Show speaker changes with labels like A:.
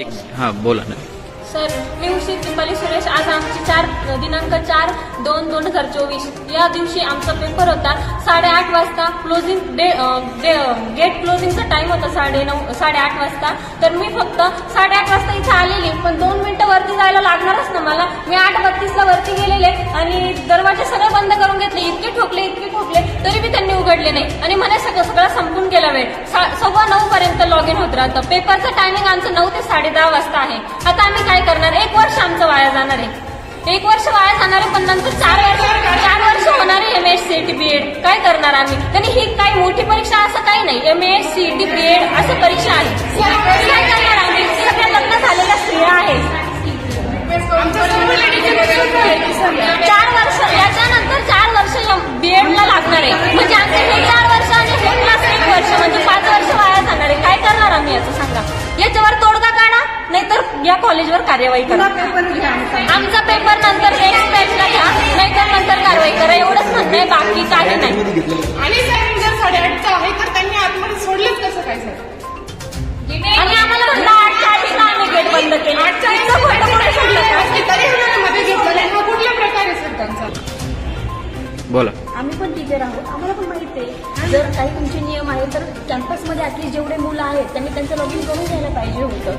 A: एक हां बोला ना.
B: सर मी उशी दीपाली सुरेश आज आमची चार दिनांक चार दोन दोन हजार चोवीस. या दिवशी आमचा पेपर होता साडेआठ वाजता क्लोजिंग डे डे गेट क्लोजिंगचा टाइम होता साडे नऊ साडेआठ वाजता. तर मी फक्त साडेआठ वाजता इथे आलेली पण दोन मिनिटं वरती जायला लागणारच ना मला. मी आठ बत्तीसला वरती गेलेले आणि दरवाजे सगळे बंद करून घेतले. इतके ठोकले इतके ठोकले तरी बी त्यांनी उघडले नाही. आणि मला सगळं सगळं संपून गेला वेळ सव्वा नऊ पर्यंत लॉग इन होत राहतं. पेपरचं टायमिंग आमचं नऊ ते साडे दहा वाजता आहे. आता आम्ही काय करणार? एक वर्ष आमचं वाया जाणार आहे. एक वर्ष वाया जाणार आहे पण नंतर चार वर्ष चार वर्ष होणार आहे M S C T B Ed काय करणार आम्ही? आणि ही काही मोठी परीक्षा असं काही नाही. M S C T B Ed असं परीक्षा आहे. काय करणार आम्ही? सगळ्या लग्न झालेल्या स्त्रिया आहेत. चार वर्ष याच्यानंतर चार वर्ष बीएड ला लागणार आहे म्हणजे आमचे हे चार वर्ष आणि हे क्लास एक वर्ष म्हणजे पाच वर्ष वाया जाणार आहे. काय करणार आम्ही याचं सांगा. याच्यावर तोडगा काढा नाहीतर या कॉलेजवर कार्यवाही करा. आमचा पेपर नंतर नेक्स्ट बॅचला घ्या नाहीतर नंतर कारवाई करा. एवढंच म्हणणं आहे बाकी काही नाही.
A: बोला.
C: आम्ही पण टीचर आहोत आम्हाला पण माहीत आहे. जर काही तुमचे नियम आहेत तर कॅम्पसमध्ये ॲटलीस्ट जेवढे मुलं आहेत त्यांनी त्यांचं लॉगिन करून घ्यायला पाहिजे होतं.